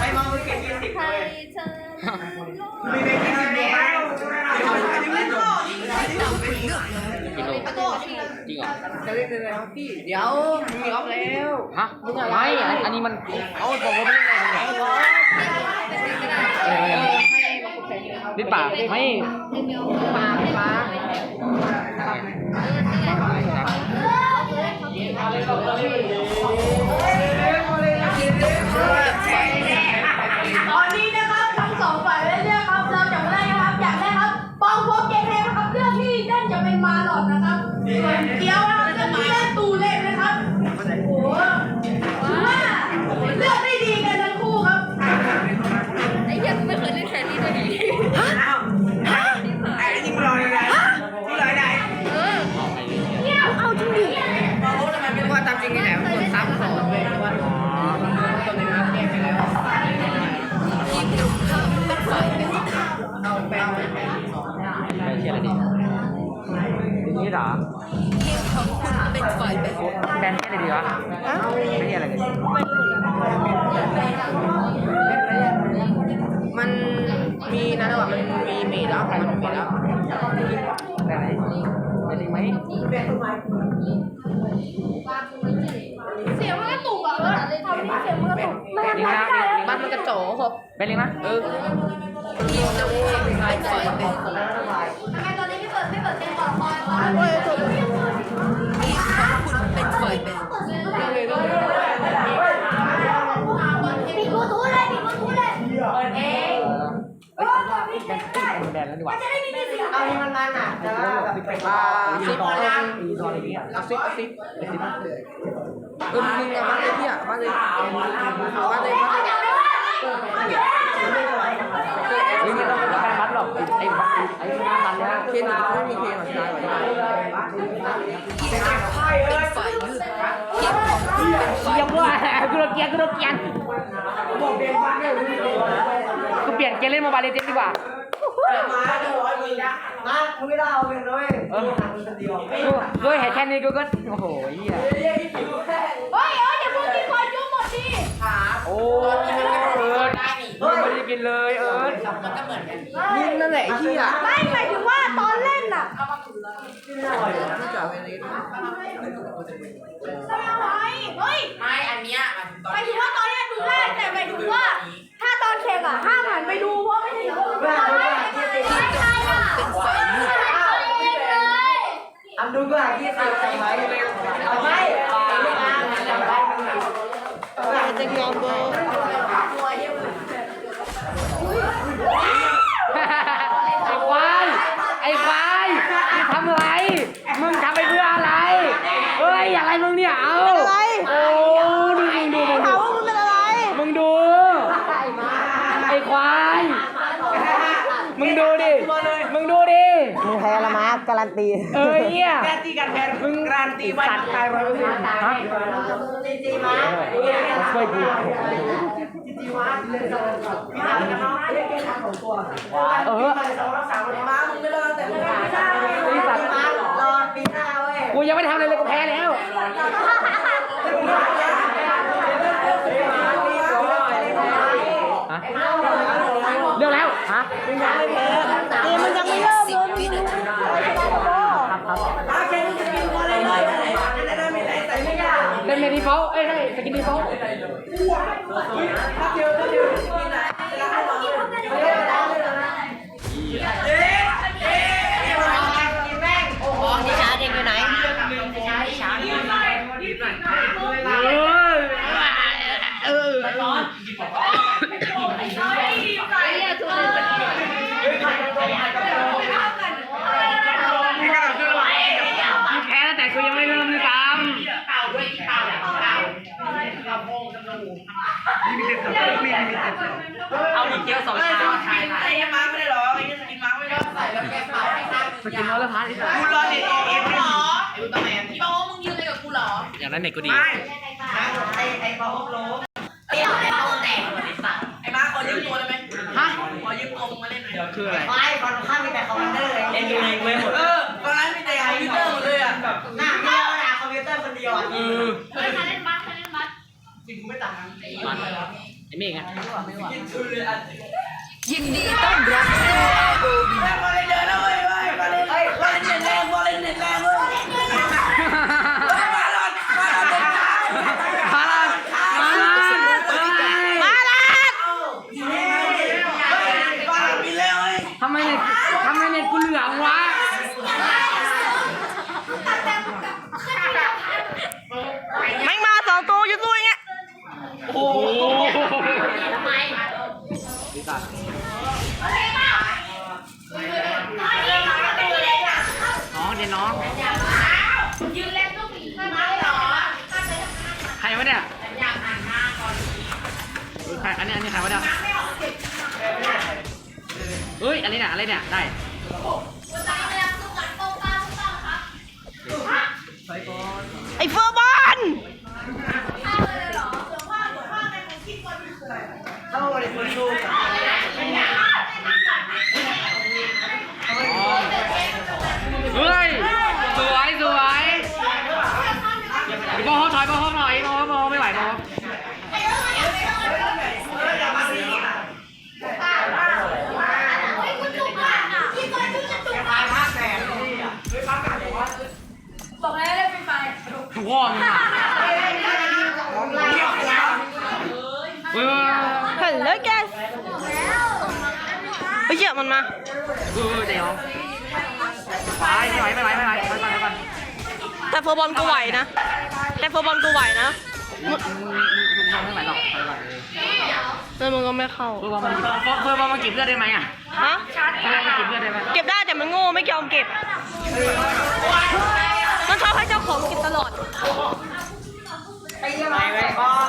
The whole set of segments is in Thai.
ไม่มองมือเก็บยี่สิบใครเลยเธอมีเป็นยี่สิบแล้วกิโลจริงเหรอจะเล่นเลยครับพี่ เดี๋ยวมึงมีออฟแล้วฮะไม่อันนี้มันเอาบอกว่าไม่ได้ไงนี่ป่าไม่ปาปา แบนเชียร์อะไรดีวะไม่เชียร์อะไรดีมันมีนะระหว่างมันมีเมดแล้วมันมีเมดแล้วแบนอะไรจะดีไหมเสียงมันกระตุกอะเออทำให้เสียงมันกระตุกไม่ลิงไม่นะได้บ้านมันกระโจกแบนลิงนะเออทำไมตอนนี้ไม่เปิดไม่เปิดเต้นก่อนคอยก่อนเฮ้ยถูก ปิดบลูทูธเลยปิดบลูทูธเลยเปิดเองเออปิดเองได้แบนแล้วดีกว่าจะได้ไม่มีเสียงเอานี่มันนานอะแต่ว่าแบบอ่าซิปอะไรนะเอาซิปเอาซิปเออมึงอะมาเลยพี่อะมาเลยเอามาเลยมาเลยเฮ้ย ไม่ต้องแบนมัดหรอกไอ้ไอ้ไอ้มันนะเคนไม่มีเคนหรอกใช่ไหมเยี่ยมว่ะกูโดนเกียร์กูโดนเกียร์กูเปลี่ยนเกมเล่นโมบายเลเจนดีกว่ามาไม่ได้เอาเองเลยเออกูกูเห็นแค่นี้กูก็โอ้โหเหี้ยเฮ้ยเฮ้ยอย่าพูดมีคนยุ่งหมดดิโอ้เอิร์ด ไม่ได้กินเลยเอิร์ดมึงนั่นแหละไอ้ที่อะไม่หมายถึงว่าตอนเล่นน่ะไม่จ่ายเวลิสทำไมเฮ้ยไม่อันเนี้ยมันตอนหมายถึงว่าตอนเนี้ยดูได้แต่หมายถึงว่า ถ้าตอนแข่งอะห้ามหันไปดูเพราะไม่ใช่ไม่ใช่อะเป็นฝ่ายมืดอันดูก็หาที่สิบใช่ไหมเอาไม่เอาไม่มาจะยอมเบอร์ ไอ้ควายไอ้ควายมึงทำอะไร มึงทำไปเพื่ออะไร เฮ้ย อะไรมึงเนี่ย เอาโอ้ดูมึงดูมึงดู มึงเป็นอะไร มึงดู ไอ้ควาย มึงดูดิ มึงดูดิ มึงแพ้ละมาร์คการันตี เอ้ยเหี้ยการันตีกันแทนมึงการันตีวันตายร้อยเปอร์เซ็นต์ฮะมาช่วยกูเออมามึงไม่รอแต่มึงไม่ได้ไอ้สัตว์รอปีหน้าเว้ยกูยังไม่ทำอะไรเลยกูแพ้แล้วฮะเรื่องแล้วฮะเกมมันยังไม่เริ่มเลย ครับครับเกมมันจะกินอะไรเลยได้ได้ไม่ได้ใส่ไม่ยากเล่นเมดีฟอลเอ้ยได้สกินดีฟอลถ้าเดียวถ้าเดียวกินได้แล้วให้เราเย้เย้กินแม่งโอ้โหชาเด็กอยู่ไหนช้าอเออ ไอ้เหี้ยทุเรศ กูแพ้แล้วแต่กูยังไม่เริ่มเลยซ้ เอาอีกเกี๊ยวสองชามใส่ยังมาไม่ได้หรอไอ้นี่สกินมาไม่ได้ใส่แล้วแกเปล่า ให้ข้างำสกินน้อยแล้วพาร์ทอีกกูรอเด็กเอ็มหรอไอ้อุลตร้าแมนพี่โอ้มึงยืนเลยกับกูเหรออย่างนั้นเน็ตกูดีไม่นะไอ้ไอ้บอลโลไอ้ไอ้มาขอยืมตัวได้ไหมฮะขอยืมตัวมึงมาเล่นหน่อยคืออะไรไม่ฝั่งข้างมีแต่คอมพิวเตอร์เล่นดูเองเว้ยหมดเออฝั่งนั้นมีแต่คอมพิวเตอร์หมดเลยอะแบบหน้าเดียวนะคอมพิวเตอร์คนเดียวอะเออเฮ้ยมาเล่นบัสมาเล่นบัสจริงกูไม่ต่างกันไอ้มันไอ้เมฆไงกินชื่อเลยอะยินดีต้อนรับสู่แม่บอลเลยเดินแล้วเว้ยเว้ยบอลเลยเฮ้ยบอลเลยเน็ตแรงบอลเลยเน็ตแรงเว้ยมาหลอดมาหลอดเด็กชาย พารามาลามาลา บ้าไปเลยเว้ย ทำไมเน็ตทำไมเน็ตกูเหลืองวะ แม่งมาสองตัวอยู่ตัวเงี้ย โอ้โหทำไมน้องเดี๋ยวน้องยืนเล่นลูกผีข้างหน้าเหรอใครวะเนี่ยเออใครอันนี้อันนี้ใครวะเนี่ยเฮ้ยอะไรเนี่ยอะไรเนี่ย ได้ ไอ้เฟอร์บอลเข้าเลยคนดู เฮ้ยสวยสวยบอลถอยบอลหน่อยบอลบอลไม่ไหวบอล บอกแล้วเล่นไฟ ว่องอะเฮ้ยเห็นแล้วแกไปเยี่ยมันมาเออเดี๋ยวไปไม่ไหวไม่ไหวไม่ไหวไปก่อนไปก่อนแต่เฟบอลกูไหวนะ แต่เฟบอลกูไหวนะมึงมึงมึงทำไม่ไหวหรอกไปก่อนเลยแล้วมึงก็ไม่เข้าเพื่อบอลมาเพื่อบอลมาเก็บเลือดได้ไหมอะฮะเพื่อบอลมาเก็บเลือดได้ไหมเก็บได้แต่มันโง่ไม่ยอมเก็บ มันชอบให้เจ้าของเก็บตลอดไปไว้บ้อง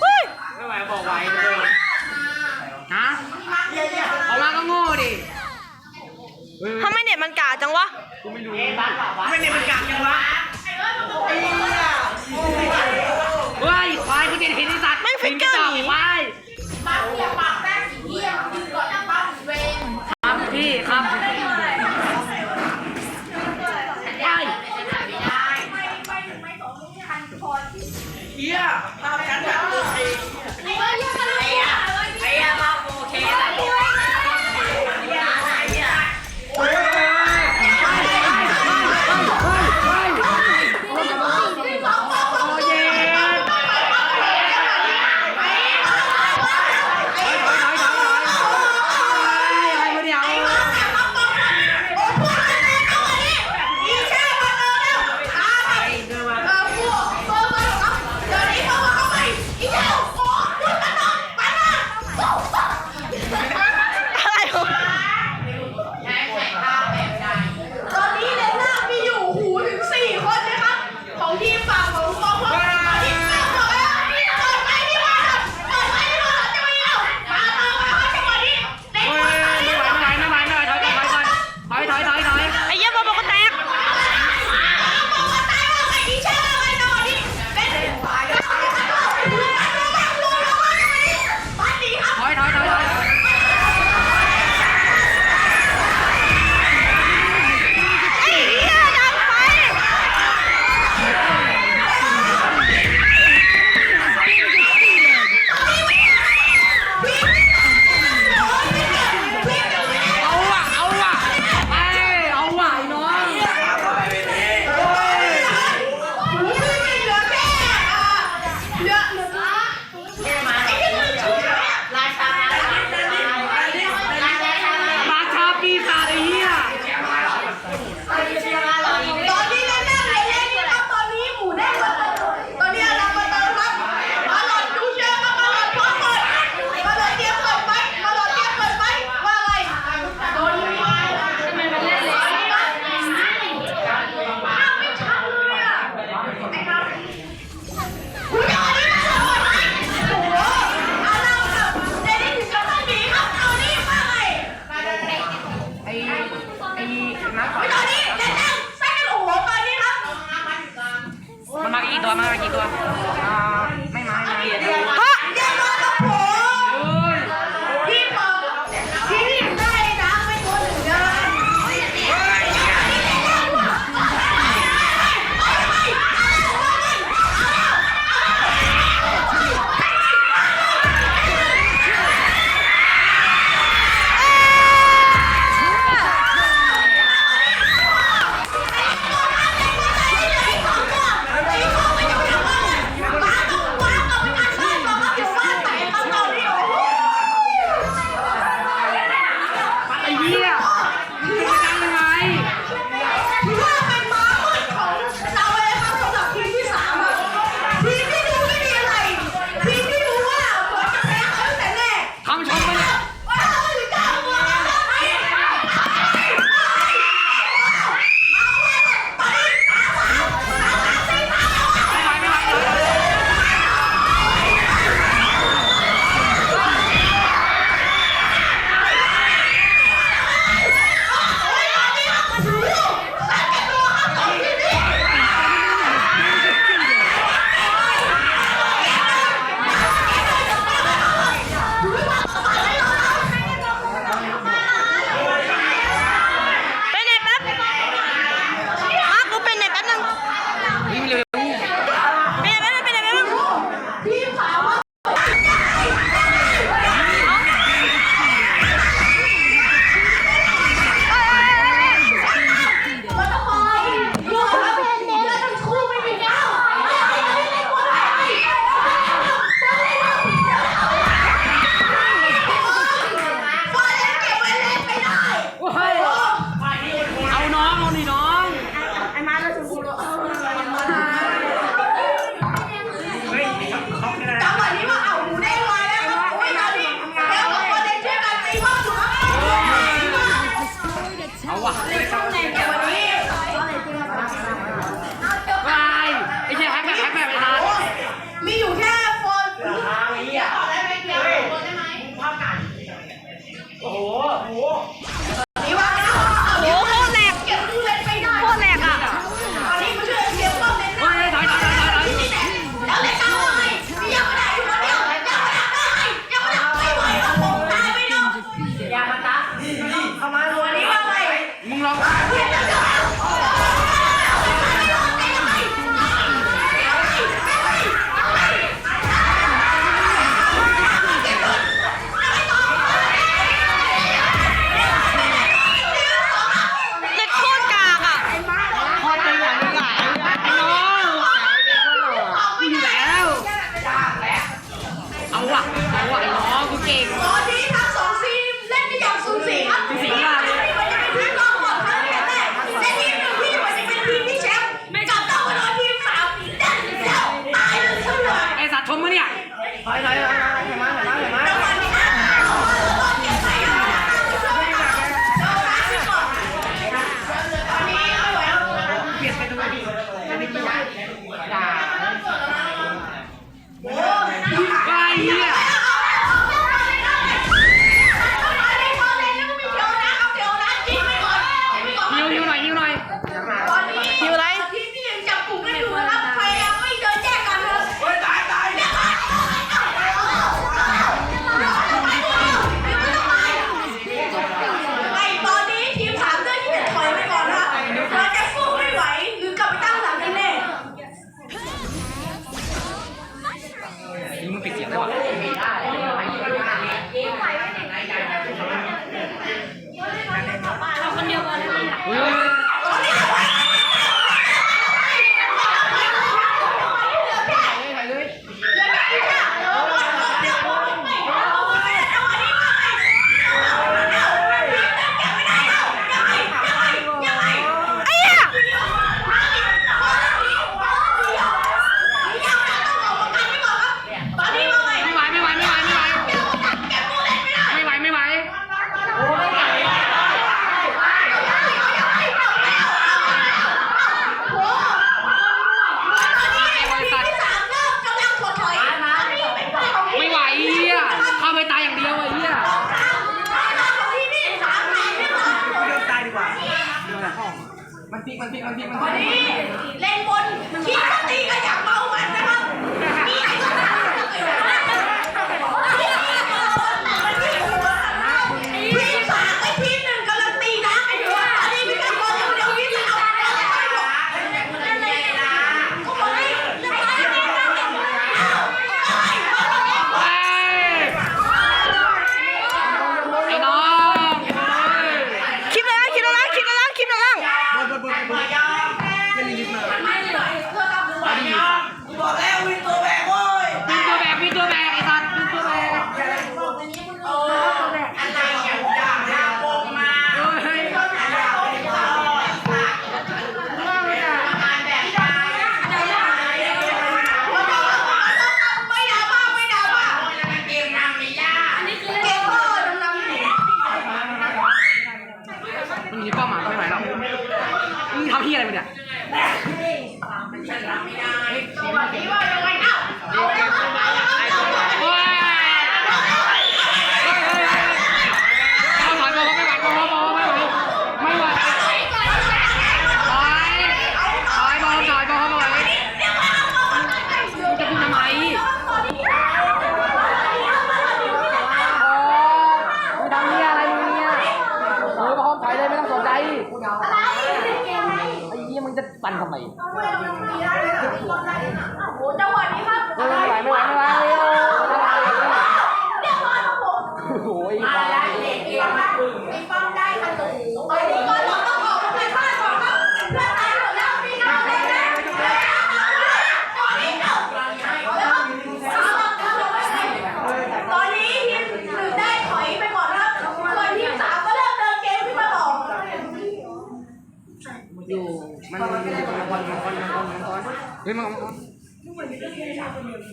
เฮ้ยไม่ไหวบอกไหวเลยฮะออกมาก็โง่ดิทำไมเน็ตมันกาจังวะ กูไม่รู้ไม่เนี่ยมันกักยังวะ กี่ตั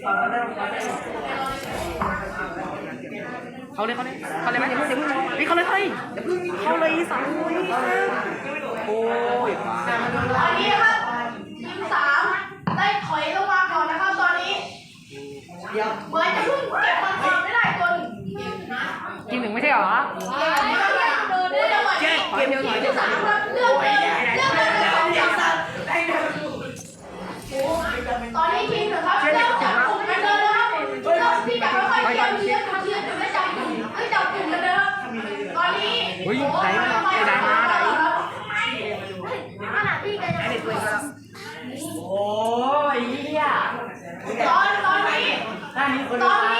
เขาเลยเขาเลยเขาเลยไหมเดี๋ยวเดี๋ยวเขาเลยเฮ้ยเขาเลยสามคนโอ้ยตอนนี้ครับทีมสามได้ถอยลงมาก่อนนะครับตอนนี้เหมือนจะเพิ่งเก็บบอลไม่ได้จนกินหนึ่งไม่ใช่หรอเก็บเก็บเก็บเลือกเอง เฮ้ยไหนมาไอ้ไหนมาไหนโอ้ยเหี้ยตอนตอนนี้หน้านี้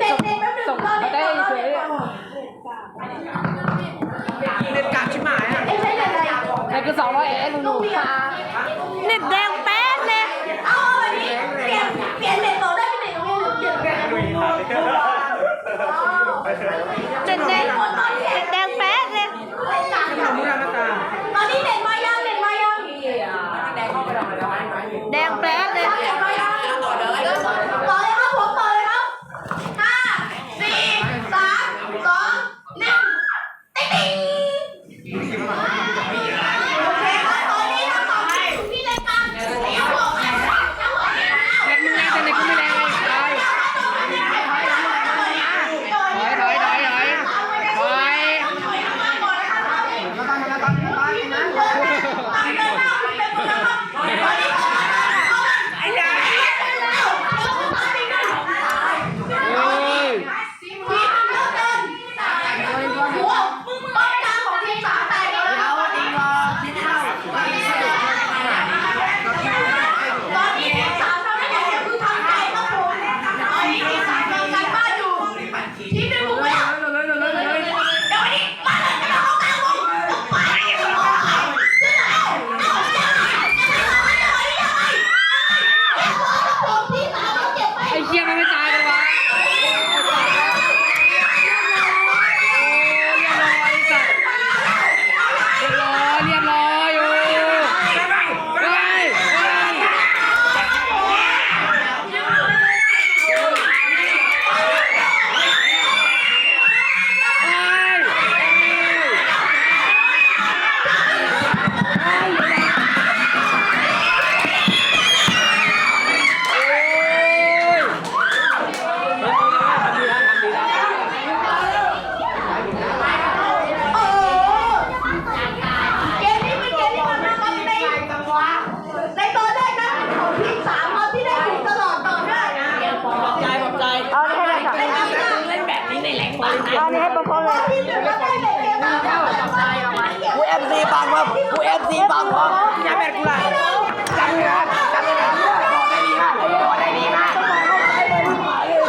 เด็กเด็กแป๊บหนึงรอเด็กก่อนสิ่อเน็ตกากชิบหายอะ ไอ้ใช้เด็กอะไอ่นั่นคือสองร้อยเอสหนู เน็ตแดง